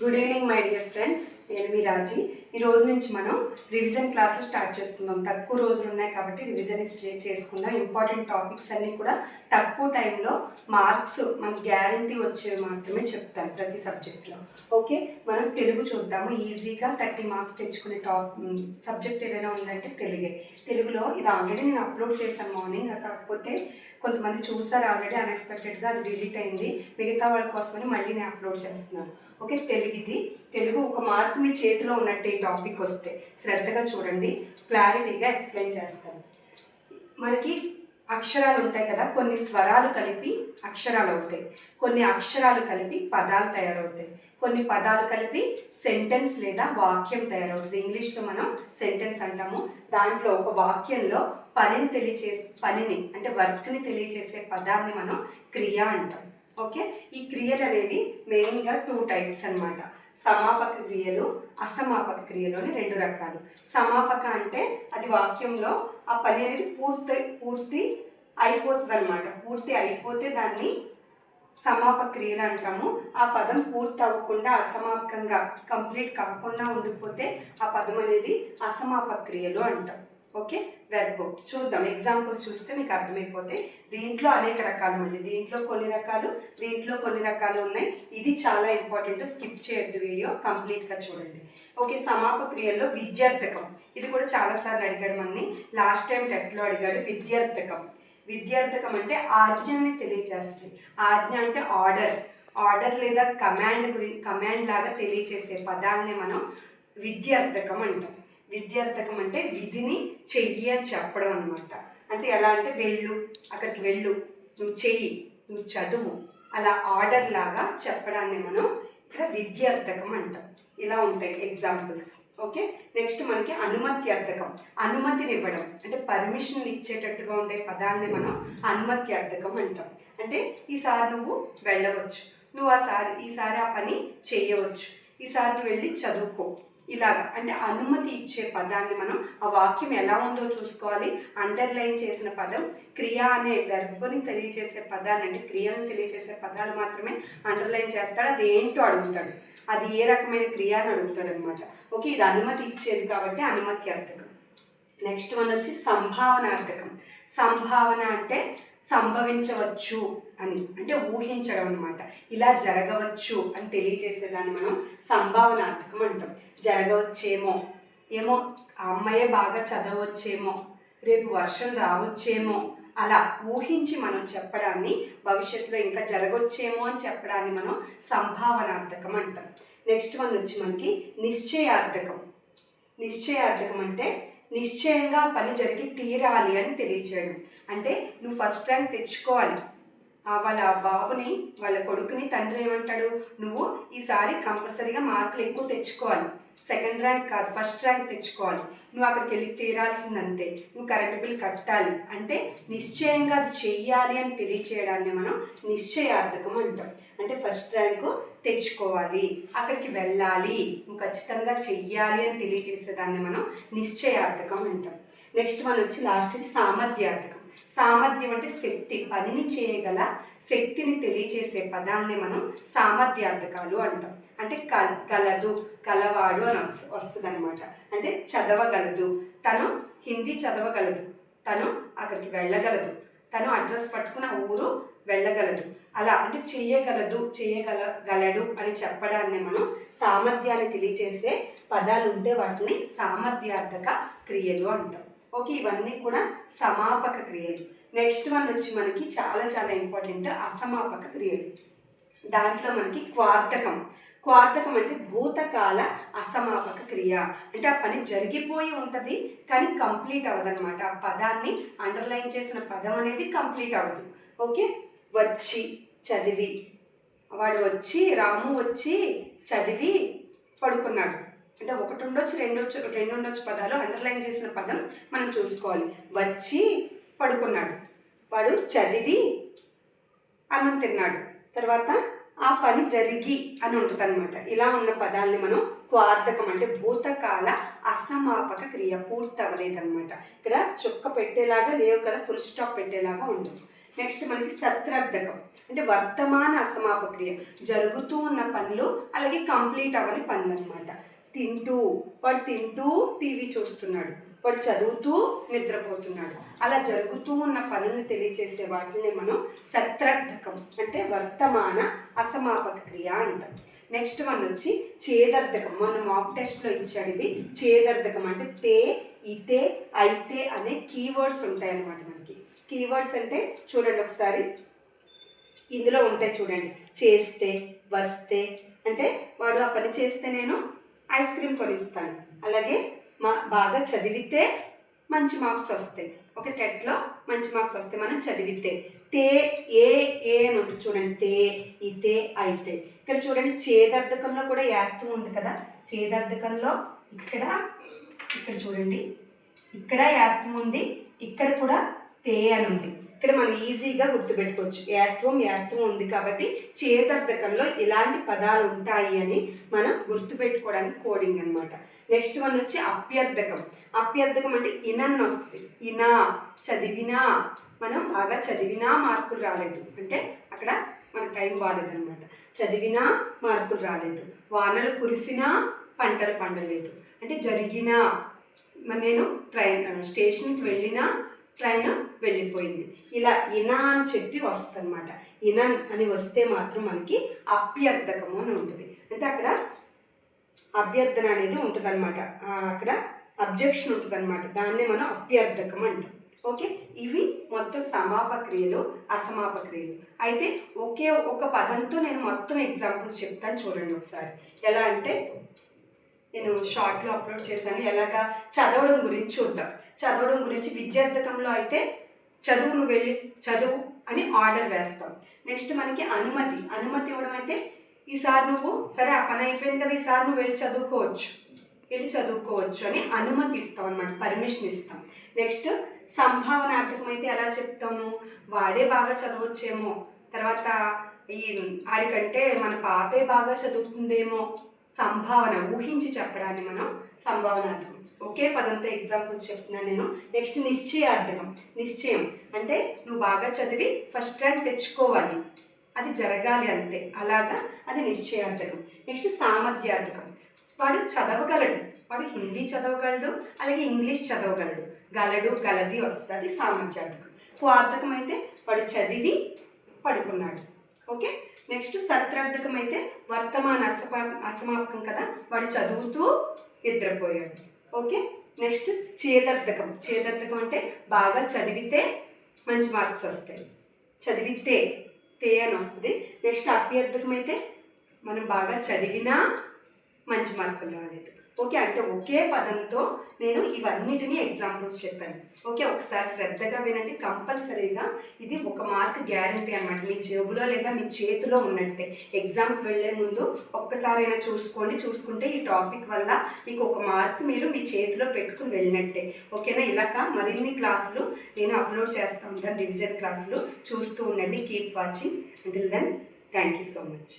Good evening my dear friends నేను మీ రాజీ. ఈ రోజు నుంచి మనం రివిజన్ క్లాసెస్ స్టార్ట్ చేసుకుందాం. తక్కువ రోజులు ఉన్నాయి కాబట్టి రివిజన్ స్టే చేసుకుందాం. ఇంపార్టెంట్ టాపిక్స్ అన్నీ కూడా తక్కువ టైంలో మార్క్స్ మన గ్యారంటీ వచ్చేవి మాత్రమే చెప్తాను ప్రతి సబ్జెక్ట్లో ఓకే మనం తెలుగు చూద్దాము. ఈజీగా థర్టీ మార్క్స్ తెచ్చుకునే టాప్ సబ్జెక్ట్ ఏదైనా ఉందంటే తెలుగే. తెలుగులో ఇది ఆల్రెడీ నేను అప్లోడ్ చేశాను మార్నింగ్ కాకపోతే కొంతమంది చూసారు ఆల్రెడీ అన్ఎక్స్పెక్టెడ్గా అది డిలీట్ అయింది. మిగతా వాళ్ళ కోసమని మళ్ళీ నేను అప్లోడ్ చేస్తున్నాను. ఓకే తెలుగుది. తెలుగు ఒక మార్క్ మీ చేతిలో ఉన్నట్టు ఈ టాపిక్ వస్తే. శ్రద్ధగా చూడండి. క్లారిటీగా ఎక్స్ప్లెయిన్ చేస్తాను. మనకి అక్షరాలు ఉంటాయి కదా కొన్ని స్వరాలు కలిపి అక్షరాలు అవుతాయి. కొన్ని అక్షరాలు కలిపి పదాలు తయారవుతాయి. కొన్ని పదాలు కలిపి సెంటెన్స్ లేదా వాక్యం తయారవుతుంది. ఇంగ్లీష్లో మనం సెంటెన్స్ అంటాము. దాంట్లో ఒక వాక్యంలో పనిని తెలియచేసే పనిని అంటే వర్క్ని తెలియచేసే పదాన్ని మనం క్రియ అంటాం. ఓకే? ఈ క్రియలు అనేవి మెయిన్గా టూ టైప్స్ అన్నమాట. సమాపక క్రియలు అసమాపక క్రియలు అని రెండు రకాలు. సమాపక అంటే అది వాక్యంలో ఆ పని అనేది పూర్తి పూర్తి అయిపోతుంది అనమాట పూర్తి అయిపోతే దాన్ని సమాపక క్రియలు అంటాము. ఆ పదం పూర్తి అవ్వకుండా అసమాపకంగా కంప్లీట్ కాకుండా ఉండిపోతే ఆ పదం అనేది అసమాపక క్రియలు అంటాం. ఓకే? వెర్బ్ చూద్దాం. ఎగ్జాంపుల్స్ చూస్తే మీకు అర్థమైపోతే దీంట్లో అనేక రకాలు ఉన్నాయి దీంట్లో కొన్ని రకాలు దీంట్లో కొన్ని రకాలు ఉన్నాయి. ఇది చాలా ఇంపార్టెంట్ స్కిప్ చేయొద్దు వీడియో. కంప్లీట్గా చూడండి. ఓకే సమాప క్రియల్లో విద్యార్థకం. ఇది కూడా చాలాసార్లు అడిగాడు మనని. లాస్ట్ టైం టెట్లో అడిగాడు విద్యార్థకం. విద్యార్థకం అంటే ఆజ్ఞని తెలియజేస్తుంది ఆజ్ఞ అంటే ఆర్డర్ ఆర్డర్ లేదా కమాండ్ గురి కమాండ్ లాగా తెలియచేసే పదాన్ని మనం విద్యార్థకం అంటాం. విద్యార్థకం అంటే విధిని చెయ్యి అని చెప్పడం అనమాట అంటే ఎలా అంటే వెళ్ళు అక్కడికి వెళ్ళు నువ్వు చెయ్యి నువ్వు చదువు. అలా ఆర్డర్ లాగా చెప్పడాన్ని మనం ఇక్కడ విద్యార్థకం అంటాం. ఇలా ఉంటాయి ఎగ్జాంపుల్స్. ఓకే? నెక్స్ట్ మనకి అనుమత్యార్థకం. అనుమతిని ఇవ్వడం అంటే పర్మిషన్ ఇచ్చేటట్టుగా ఉండే పదాన్ని మనం అనుమత్యార్థకం అంటాం. అంటే ఈసారి నువ్వు వెళ్ళవచ్చు. నువ్వు ఆ సారి ఈసారి ఆ పని చేయవచ్చు ఈసారి నువ్వు వెళ్ళి చదువుకో. ఇలాగా. అంటే అనుమతి ఇచ్చే పదాన్ని మనం ఆ వాక్యం ఎలా ఉందో చూసుకోవాలి. అండర్లైన్ చేసిన పదం క్రియ అనే వెర్బని తెలియజేసే పదాన్ని అంటే క్రియను తెలియజేసే పదాలు మాత్రమే అండర్లైన్ చేస్తాడు. అది ఏంటో అడుగుతాడు. అది ఏ రకమైన క్రియ అని అడుగుతాడు అనమాట ఓకే ఇది అనుమతి ఇచ్చేది కాబట్టి అనుమతి అర్థకం నెక్స్ట్ వన్ వచ్చి సంభావనార్థకం. సంభావన అంటే సంభవించవచ్చు అని అంటే ఊహించడం అనమాట ఇలా జరగవచ్చు అని తెలియజేసేదాన్ని మనం సంభావనార్థకం అంటాం. జరగవచ్చేమో ఏమో ఆ అమ్మాయే బాగా చదవచ్చేమో రేపు వర్షం రావచ్చేమో అలా ఊహించి మనం చెప్పడాన్ని భవిష్యత్తులో ఇంకా జరగవచ్చేమో అని చెప్పడాన్ని మనం సంభావనార్థకం అంటాం. నెక్స్ట్ వన్ వచ్చి మనకి నిశ్చయార్థకం. నిశ్చయార్థకం అంటే నిశ్చయంగా పని జరిగి తీరాలి అని తెలియచేయడం. అంటే నువ్వు ఫస్ట్ ర్యాంక్ తెచ్చుకోవాలి. వాళ్ళ బాబుని వాళ్ళ కొడుకుని తండ్రి ఏమంటాడు? నువ్వు ఈసారి కంపల్సరీగా మార్కులు ఎక్కువ తెచ్చుకోవాలి. సెకండ్ ర్యాంక్ కాదు ఫస్ట్ ర్యాంక్ తెచ్చుకోవాలి. నువ్వు అక్కడికి వెళ్ళి తీరాల్సిందంతే. నువ్వు కరెంట్ బిల్ కట్టాలి. అంటే నిశ్చయంగా అది చెయ్యాలి అని తెలియచేయడాన్ని మనం నిశ్చయార్థకం అంటాం. అంటే ఫస్ట్ ర్యాంకు తెచ్చుకోవాలి. అక్కడికి వెళ్ళాలి. నువ్వు ఖచ్చితంగా చెయ్యాలి అని తెలియజేసేదాన్ని మనం నిశ్చయార్థకం అంటాం. నెక్స్ట్ మనం వచ్చి లాస్ట్ సామర్థ్యార్థకం. సామర్థ్యం అంటే శక్తి పనిని చేయగల శక్తిని తెలియచేసే పదాల్ని మనం సామర్థ్యార్థకాలు అంటాం. అంటే కల్ గలదు కలవాడు అని వస్తుంది అనమాట అంటే చదవగలదు. తను హిందీ చదవగలదు. తను అక్కడికి వెళ్ళగలదు. తను అడ్రస్ పట్టుకున్న ఊరు వెళ్ళగలదు. అలా అంటే చేయగలదు చేయగల గలడు అని చెప్పడాన్ని మనం సామర్థ్యాన్ని తెలియచేసే పదాలు ఉంటే వాటిని సామర్థ్యార్థక క్రియలు అంటాం. ఓకే ఇవన్నీ కూడా సమాపక క్రియలు. నెక్స్ట్ వన్ వచ్చి మనకి చాలా చాలా ఇంపార్టెంట్ అసమాపక క్రియలు. దాంట్లో మనకి క్వార్థకం క్వార్థకం అంటే భూతకాల అసమాపక క్రియ. అంటే ఆ పని జరిగిపోయి ఉంటుంది కానీ కంప్లీట్ అవ్వదన్నమాట. ఆ పదాన్ని అండర్లైన్ చేసిన పదం అనేది కంప్లీట్ అవ్వదు. ఓకే? వచ్చి చదివి. వాడు వచ్చి రాము వచ్చి చదివి పడుకున్నాడు. అంటే ఒకటి ఉండొచ్చు రెండు వచ్చు రెండు ఉండొచ్చు పదాలు అండర్లైన్ చేసిన పదం మనం చూసుకోవాలి. వచ్చి పడుకున్నాడు. వాడు చదివి అన్నం తిన్నాడు. తర్వాత ఆ పని జరిగి అని ఉంటుంది అనమాట ఇలా ఉన్న పదాల్ని మనం క్వార్థకం అంటే భూతకాల అసమాపక క్రియ పూర్తి అవ్వలేదన్నమాట ఇక్కడ చుక్క పెట్టేలాగా లేవు కదా ఫుల్ స్టాప్ పెట్టేలాగా ఉంటుంది నెక్స్ట్ మనకి సత్రార్థకం అంటే వర్తమాన అసమాపక్రియ జరుగుతూ ఉన్న పనులు అలాగే కంప్లీట్ అవ్వని పనులు అనమాట తింటూ వాడు తింటూ టీవీ చూస్తున్నాడు. వాడు చదువుతూ నిద్రపోతున్నాడు. అలా జరుగుతూ ఉన్న పనులు తెలియచేసే వాటిని మనం సత్రార్థకం అంటే వర్తమాన అసమాపక క్రియ అంటాం. నెక్స్ట్ వన్ వచ్చి చేదర్థకం మొన్న మాక్ టెస్ట్లో ఇచ్చాడు ఇది. చేదర్థకం అంటే తే ఇతే అయితే అనే కీవర్డ్స్ ఉంటాయి అన్నమాట మనకి. కీవర్డ్స్ అంటే చూడండి ఒకసారి. ఇందులో ఉంటాయి చూడండి. చేస్తే వస్తే అంటే వాడు ఆ పని చేస్తే నేను ఐస్ క్రీమ్ కొనిస్తాను. అలాగే మా బాగా చదివితే మంచి మార్క్స్ వస్తాయి. ఒక టెట్లో మంచి మార్క్స్ వస్తాయి మనం చదివితే. తే ఏ ఏ అని ఉంటుంది చూడండి. తే ఇతే అయితే. ఇక్కడ చూడండి చేదర్ధకంలో కూడా యాక్తం ఉంది కదా. చేదర్ధకంలో ఇక్కడ ఇక్కడ చూడండి. ఇక్కడ యాత్వం ఉంది. ఇక్కడ కూడా తే అని ఉంది ఇక్కడ మనం ఈజీగా గుర్తుపెట్టుకోవచ్చు. యాత్వం యాత్వం ఉంది కాబట్టి చేతర్థకంలో ఇలాంటి పదాలు ఉంటాయి అని మనం గుర్తుపెట్టుకోవడానికి కోడింగ్ అన్నమాట. నెక్స్ట్ వన్ వచ్చి అభ్యర్థకం అభ్యర్థకం అంటే ఇనన్ వస్తుంది. ఇనా చదివినా మనం బాగా చదివినా మార్కులు రాలేదు. అంటే అక్కడ మన టైం బాగాలేదన్నమాట చదివినా మార్కులు రాలేదు. వానలు కురిసినా పంటలు పండలేదు. అంటే జరిగినా నేను ట్రైన్ స్టేషన్కి వెళ్ళినా ట్రైన్ వెళ్ళిపోయింది. ఇలా ఇనా అని చెప్పి వస్తుందన్నమాట. ఇనన్ అని వస్తే మాత్రం మనకి అభ్యర్థకము అని ఉంటుంది. అంటే అక్కడ అభ్యర్థన అనేది ఉంటుంది అనమాట అక్కడ అబ్జెక్షన్ ఉంటుంది అనమాట దాన్నే మనం అభ్యర్థకం అంటాం. ఓకే? ఇవి మొత్తం సమాపక్రియలు అసమాపక్రియలు అయితే ఒకే ఒక పదంతో నేను మొత్తం ఎగ్జాంపుల్స్ చెప్తాను చూడండి ఒకసారి. ఎలా అంటే నేను షార్ట్లో అప్లోడ్ చేశాను. ఎలాగా? చదవడం గురించి చూద్దాం. చదవడం గురించి విద్యార్థకంలో అయితే చదువును వెళ్ళి చదువు అని ఆర్డర్ వేస్తాం. నెక్స్ట్ మనకి అనుమతి. అనుమతి ఇవ్వడం అయితే ఈసారి నువ్వు సరే ఆ పని అయిపోయింది కదా ఈసారి నువ్వు వెళ్ళి చదువుకోవచ్చు. వెళ్ళి చదువుకోవచ్చు అని అనుమతి ఇస్తాం అనమాట పర్మిషన్ ఇస్తాం. నెక్స్ట్ సంభావన అర్థకం అయితే ఎలా చెప్తాము? వాడే బాగా చదవచ్చేమో. తర్వాత ఈ ఆడికంటే మన పాపే బాగా చదువుతుందేమో. సంభావన ఊహించి చెప్పడాన్ని మనం సంభావనార్థకం ఒకే పదంతో ఎగ్జాంపుల్ చెప్తున్నాను నేను. నెక్స్ట్ నిశ్చయార్థకం. నిశ్చయం అంటే నువ్వు బాగా చదివి ఫస్ట్ ర్యాంక్ తెచ్చుకోవాలి. అది జరగాలి అంతే. అలాగా అది నిశ్చయార్థకం. నెక్స్ట్ సామర్థ్యార్థకం. వాడు చదవగలడు. వాడు హిందీ చదవగలడు అలాగే ఇంగ్లీష్ చదవగలడు. గలడు గలది వస్తుంది సామర్థ్యార్థకం. స్వార్థకం అయితే వాడు చదివి పడుకున్నాడు. ఓకే? నెక్స్ట్ సత్రార్థకం అయితే వర్తమాన అసపా అసమాపకం కదా వాడు చదువుతూ నిద్రపోయాడు. ఓకే? నెక్స్ట్ చేదర్థకం చేదర్థకం అంటే బాగా చదివితే మంచి మార్క్స్ వస్తాయి. చదివితే తే అని వస్తుంది. నెక్స్ట్ అభ్యర్థకం అయితే మనం బాగా చదివినా మంచి మార్కులు రాలేదు. ఓకే అంటే ఒకే పదంతో నేను ఇవన్నిటినీ ఎగ్జాంపుల్స్ చెప్పాను. ఓకే ఒకసారి శ్రద్ధగా వినండి. కంపల్సరీగా ఇది ఒక మార్క్ గ్యారంటీ అనమాట మీ జేబులో లేదా మీ చేతిలో ఉన్నట్టే. ఎగ్జామ్కి వెళ్ళే ముందు ఒక్కసారైనా చూసుకోండి. చూసుకుంటే ఈ టాపిక్ వల్ల మీకు ఒక మార్క్ మీరు మీ చేతిలో పెట్టుకుని వెళ్ళినట్టే. ఓకేనా? ఇలాగా మరిన్ని క్లాసులు నేను అప్లోడ్ చేస్తూ ఉంటాను. రివిజన్ క్లాసులు చూస్తూ ఉండండి. Keep watching until then thank you so much